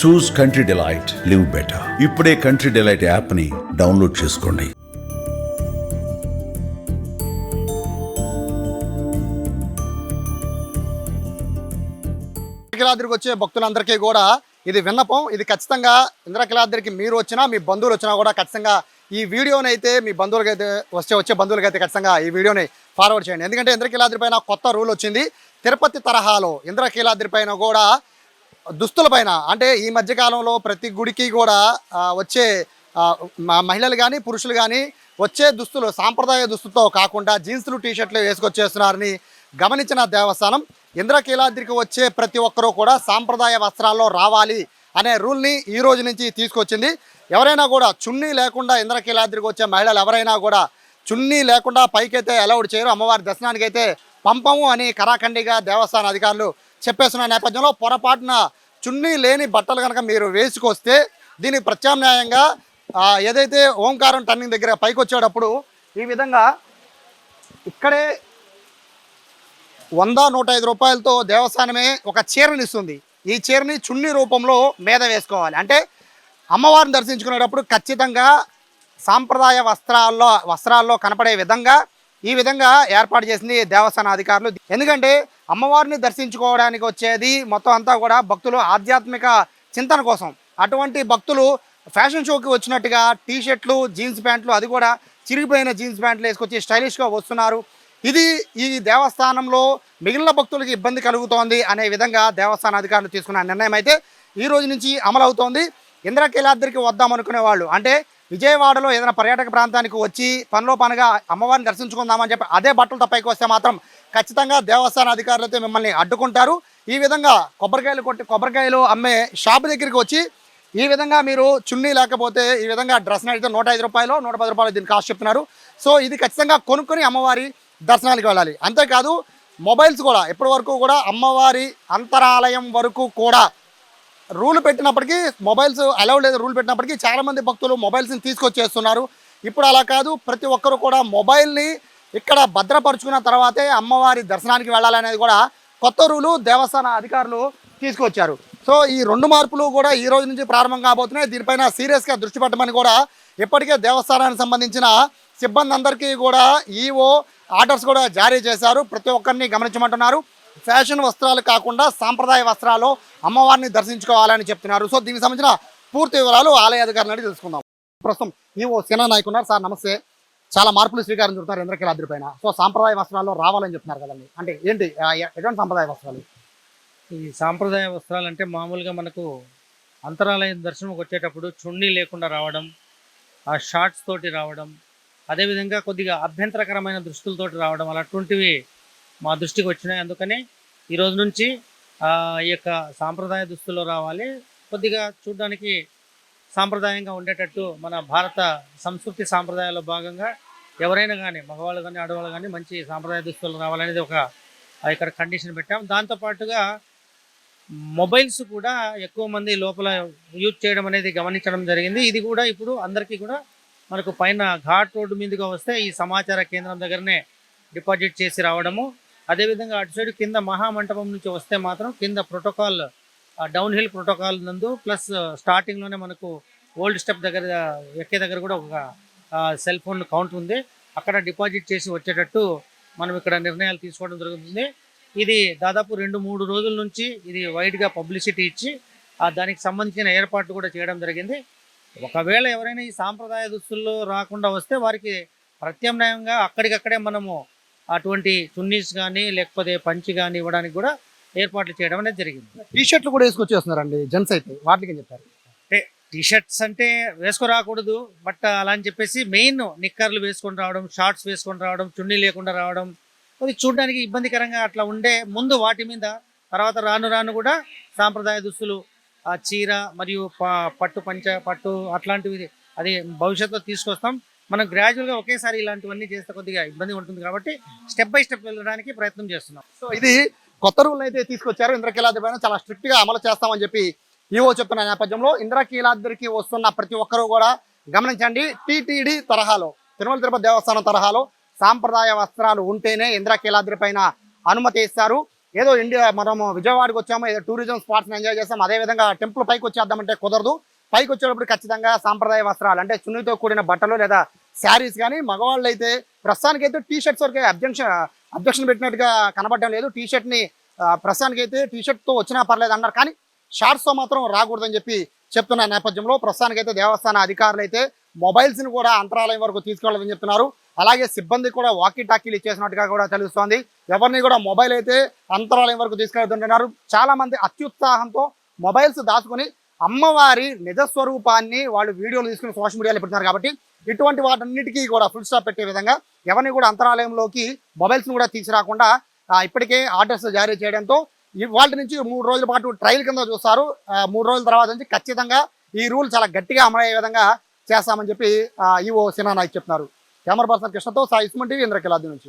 Choose country delight live better ఇప్పుడే country delight యాప్ని download చేసుకోండి. ఇంద్రకిలాద్రికి వచ్చే భక్తులందరికీ కూడా ఇది విన్నపం. ఇది ఖచ్చితంగా ఇంద్రకీలాద్రికి మీరు వచ్చినా మీ బంధువులు వచ్చినా కూడా ఖచ్చితంగా ఈ వీడియోని అయితే మీ బంధువులకి అయితే వచ్చే వచ్చే బంధువులకి అయితే ఖచ్చితంగా ఈ వీడియోని ఫార్వర్డ్ చేయండి. ఎందుకంటే ఇంద్రకీలాద్రి పైన కొత్త రూల్ వచ్చింది. తిరుపతి తరహాలో ఇంద్రకీలాద్రి పైన కూడా దుస్తుల పైన. అంటే ఈ మధ్య కాలంలో ప్రతి గుడికి కూడా వచ్చే మహిళలు కానీ పురుషులు కానీ వచ్చే దుస్తులు సాంప్రదాయ దుస్తులతో కాకుండా జీన్సులు టీషర్ట్లు వేసుకొచ్చేస్తున్నారని గమనించిన దేవస్థానం ఇంద్రకీలాద్రికి వచ్చే ప్రతి ఒక్కరూ కూడా సాంప్రదాయ వస్త్రాల్లో రావాలి అనే రూల్ని ఈ రోజు నుంచి తీసుకొచ్చింది. ఎవరైనా కూడా చున్నీ లేకుండా ఇంద్రకీలాద్రికి వచ్చే మహిళలు ఎవరైనా కూడా చున్నీ లేకుండా పైకైతే అలౌడ్ చేయరు. అమ్మవారి దర్శనానికి అయితే పంపము అని కరాఖండిగా దేవస్థాన అధికారులు చెప్పేస్తున్న నేపథ్యంలో పొరపాటున చున్నీ లేని బట్టలు కనుక మీరు వేసుకొస్తే దీనికి ప్రత్యామ్నాయంగా ఏదైతే ఓంకారం టర్నింగ్ దగ్గర పైకి వచ్చేటప్పుడు ఈ విధంగా ఇక్కడే వంద నూట ఐదు రూపాయలతో దేవస్థానమే ఒక చీరని ఇస్తుంది. ఈ చీరని చున్నీ రూపంలో మీద వేసుకోవాలి. అంటే అమ్మవారిని దర్శించుకునేటప్పుడు ఖచ్చితంగా సాంప్రదాయ వస్త్రాల్లో వస్త్రాల్లో కనపడే విధంగా ఈ విధంగా ఏర్పాటు చేసింది దేవస్థాన అధికారులు. ఎందుకంటే అమ్మవారిని దర్శించుకోవడానికి వచ్చేది మొత్తం అంతా కూడా భక్తులు ఆధ్యాత్మిక చింతన కోసం. అటువంటి భక్తులు ఫ్యాషన్ షోకి వచ్చినట్టుగా టీ షర్ట్లు జీన్స్ ప్యాంట్లు అది కూడా చిరిగిపోయిన జీన్స్ ప్యాంట్లు వేసుకొచ్చి స్టైలిష్గా వస్తున్నారు. ఇది ఈ దేవస్థానంలో మిగిలిన భక్తులకి ఇబ్బంది కలుగుతోంది అనే విధంగా దేవస్థాన అధికారులు తీసుకున్న నిర్ణయం అయితే ఈ రోజు నుంచి అమలవుతోంది. ఇంద్రకీలాద్రికి వద్దాం అనుకునే వాళ్ళు అంటే విజయవాడలో ఏదైనా పర్యాటక ప్రాంతానికి వచ్చి పనిలో పనిగా అమ్మవారిని దర్శించుకుందామని చెప్పి అదే బట్టలు తప్పైకి వస్తే మాత్రం ఖచ్చితంగా దేవస్థాన అధికారులతో మిమ్మల్ని అడ్డుకుంటారు. ఈ విధంగా కొబ్బరికాయలు కొట్టి కొబ్బరికాయలు అమ్మే షాప్ దగ్గరికి వచ్చి ఈ విధంగా మీరు చున్నీ లేకపోతే ఈ విధంగా డ్రెస్ అయితే నూట ఐదు రూపాయలు నూట పది రూపాయలు దీని కాస్ట్ చెప్తున్నారు. సో ఇది ఖచ్చితంగా కొనుక్కొని అమ్మవారి దర్శనానికి వెళ్ళాలి. అంతేకాదు మొబైల్స్ కూడా ఇప్పటి వరకు కూడా అమ్మవారి అంతరాలయం వరకు కూడా రూల్ పెట్టినప్పటికీ మొబైల్స్ అలౌడ్ లేదు రూల్ పెట్టినప్పటికీ చాలామంది భక్తులు మొబైల్స్ని తీసుకొచ్చేస్తున్నారు. ఇప్పుడు అలా కాదు ప్రతి ఒక్కరు కూడా మొబైల్ని ఇక్కడ భద్రపరుచుకున్న తర్వాతే అమ్మవారి దర్శనానికి వెళ్ళాలనేది కూడా కొత్త రూలు దేవస్థాన అధికారులు తీసుకొచ్చారు. సో ఈ రెండు మార్పులు కూడా ఈ రోజు నుంచి ప్రారంభం కాబోతున్నాయి. దీనిపైన సీరియస్గా దృష్టి పెట్టమని కూడా ఇప్పటికే దేవస్థానానికి సంబంధించిన సిబ్బంది అందరికీ కూడా ఈఓ ఆర్డర్స్ కూడా జారీ చేశారు. ప్రతి ఒక్కరిని గమనించమంటున్నారు. ఫ్యాషన్ వస్త్రాలు కాకుండా సాంప్రదాయ వస్త్రాలు అమ్మవారిని దర్శించుకోవాలని చెప్తున్నారు. సో దీనికి సంబంధించిన పూర్తి వివరాలు ఆలయ అధికారులు అడిగి తెలుసుకుందాం. ప్రస్తుతం ఈఓ సేనా నాయకు ఉన్నారు. సార్ నమస్తే. చాలా మార్పులు స్వీకారం చుడతారు ఇంద్రకీలాద్రి పైన. సో సాంప్రదాయ వస్త్రాల్లో రావాలని చెప్తున్నారు కదండి. అంటే ఏంటి ఎటువంటి సాంప్రదాయ వస్త్రాలు? ఈ సాంప్రదాయ వస్త్రాలు అంటే మామూలుగా మనకు అంతరాలయం దర్శనంకి వచ్చేటప్పుడు చున్నీ లేకుండా రావడం ఆ షార్ట్స్ తోటి రావడం అదేవిధంగా కొద్దిగా అభ్యంతరకరమైన దృష్టిలతోటి రావడం అలాంటివి మా దృష్టికి వచ్చినాయి. అందుకనే ఈ రోజు నుంచి ఈ యొక్క సాంప్రదాయ దుస్తుల్లో రావాలి. కొద్దిగా చూడడానికి సాంప్రదాయంగా ఉండేటట్టు మన భారత సంస్కృతి సాంప్రదాయాల్లో భాగంగా ఎవరైనా కానీ మగవాళ్ళు కానీ ఆడవాళ్ళు కానీ మంచి సాంప్రదాయ దుస్తులు రావాలనేది ఒక ఇక్కడ కండిషన్ పెట్టాం. దాంతోపాటుగా మొబైల్స్ కూడా ఎక్కువ మంది లోపల యూజ్ చేయడం అనేది గమనించడం జరిగింది. ఇది కూడా ఇప్పుడు అందరికీ కూడా మనకు పైన ఘాట్ రోడ్డు మీదుగా వస్తే ఈ సమాచార కేంద్రం దగ్గరనే డిపాజిట్ చేసి రావడము అదేవిధంగా అటు సైడ్ కింద మహామంటపం నుంచి వస్తే మాత్రం కింద ప్రోటోకాల్ డౌన్ హిల్ ప్రోటోకాల్ నందు ప్లస్ స్టార్టింగ్లోనే మనకు ఓల్డ్ స్టెప్ దగ్గర ఎక్కే దగ్గర కూడా ఒక సెల్ ఫోన్ కౌంట్ ఉంది. అక్కడ డిపాజిట్ చేసి వచ్చేటట్టు మనం ఇక్కడ నిర్ణయాలు తీసుకోవడం జరుగుతుంది. ఇది దాదాపు రెండు మూడు రోజుల నుంచి ఇది వైడ్గా పబ్లిసిటీ ఇచ్చి ఆ దానికి సంబంధించిన ఏర్పాట్లు కూడా చేయడం జరిగింది. ఒకవేళ ఎవరైనా ఈ సాంప్రదాయ దుస్తుల్లో రాకుండా వస్తే వారికి ప్రత్యామ్నాయంగా అక్కడికక్కడే మనము అటువంటి చున్నీస్ కానీ లేకపోతే పంచి కానీ ఇవ్వడానికి కూడా ఏర్పాట్లు చేయడం అనేది జరిగింది. టీ షర్ట్లు కూడా వేసుకొచ్చేస్తున్నారండి జెంట్స్ అయితే. వాటికి ఏం చెప్తారు? అంటే టీ షర్ట్స్ అంటే వేసుకురాకూడదు బట్ అలా అని చెప్పేసి మెయిన్ నిక్కర్లు వేసుకొని రావడం షార్ట్స్ వేసుకొని రావడం చున్నీ లేకుండా రావడం అది చూడడానికి ఇబ్బందికరంగా అట్లా ఉండే ముందు వాటి మీద తర్వాత రాను రాను కూడా సాంప్రదాయ దుస్తులు ఆ చీర మరియు పట్టు పంచ పట్టు అట్లాంటివి అది భవిష్యత్తులో తీసుకొస్తాం. మనం గ్రాడ్యువల్గా ఒకేసారి ఇలాంటివన్నీ చేస్తే కొద్దిగా ఇబ్బంది ఉంటుంది కాబట్టి స్టెప్ బై స్టెప్ వెళ్ళడానికి ప్రయత్నం చేస్తున్నాం. సో ఇది కొత్త రూల్ అయితే తీసుకొచ్చారు. ఇంద్రకీలాద్రి పైన చాలా స్ట్రిక్ట్గా అమలు చేస్తామని చెప్పి ఈవో చెప్తున్న నేపథ్యంలో ఇంద్రకీలాద్రికి వస్తున్న ప్రతి ఒక్కరూ కూడా గమనించండి. టీటీడీ తరహాలో తిరుమల తిరుపతి దేవస్థానం తరహాలో సాంప్రదాయ వస్త్రాలు ఉంటేనే ఇంద్రకీలాద్రి పైన అనుమతి ఇస్తారు. ఏదో ఇండియా మనము విజయవాడకి వచ్చాము ఏదో టూరిజం స్పాట్స్ ఎంజాయ్ చేస్తాం. అదే విధంగా టెంపుల్ పైకి వచ్చేద్దామంటే కుదరదు. పైకి వచ్చేటప్పుడు ఖచ్చితంగా సాంప్రదాయ వస్త్రాలు అంటే చున్నీతో కూడిన బట్టలు లేదా శారీస్ కానీ మగవాళ్ళు అయితే ప్రస్తుతానికైతే టీ షర్ట్స్ వరకే అబ్జెక్షన్ అబ్జెక్షన్ పెట్టినట్టుగా కనబడడం లేదు. టీ షర్ట్ని ప్రస్తుతానికి అయితే టీ షర్ట్తో వచ్చినా పర్లేదు అన్నారు. కానీ షార్ట్స్తో మాత్రం రాకూడదని చెప్పి చెప్తున్న నేపథ్యంలో ప్రస్తుతానికైతే దేవస్థాన అధికారులు అయితే మొబైల్స్ని కూడా అంతరాలయం వరకు తీసుకెళ్ళదని చెప్తున్నారు. అలాగే సిబ్బంది కూడా వాకీ టాకీలు ఇచ్చేసినట్టుగా కూడా తెలుస్తోంది. ఎవరిని కూడా మొబైల్ అయితే అంతరాలయం వరకు తీసుకెళ్తుంటున్నారు చాలా మంది అత్యుత్సాహంతో మొబైల్స్ దాచుకొని అమ్మవారి నిజ స్వరూపాన్ని వాళ్ళు వీడియోలు తీసుకుని సోషల్ మీడియాలో పెడుతున్నారు కాబట్టి ఇటువంటి వాటన్నిటికీ కూడా ఫుల్ స్టాప్ పెట్టే విధంగా ఎవరిని కూడా అంతరాలయంలోకి మొబైల్స్ను కూడా తీసుకురాకుండా ఇప్పటికే ఆర్డర్స్ జారీ చేయడంతో వాళ్ళ నుంచి మూడు రోజుల పాటు ట్రయల్ కింద చూస్తారు. మూడు రోజుల తర్వాత నుంచి ఖచ్చితంగా ఈ రూల్ చాలా గట్టిగా అమలయ్యే విధంగా చేస్తామని చెప్పి ఈవో సినా నాయక్ చెప్తున్నారు. కెమెరా పర్సన్ కృష్ణతో సాయి సుమన్ ఇంద్రకిలాది నుంచి.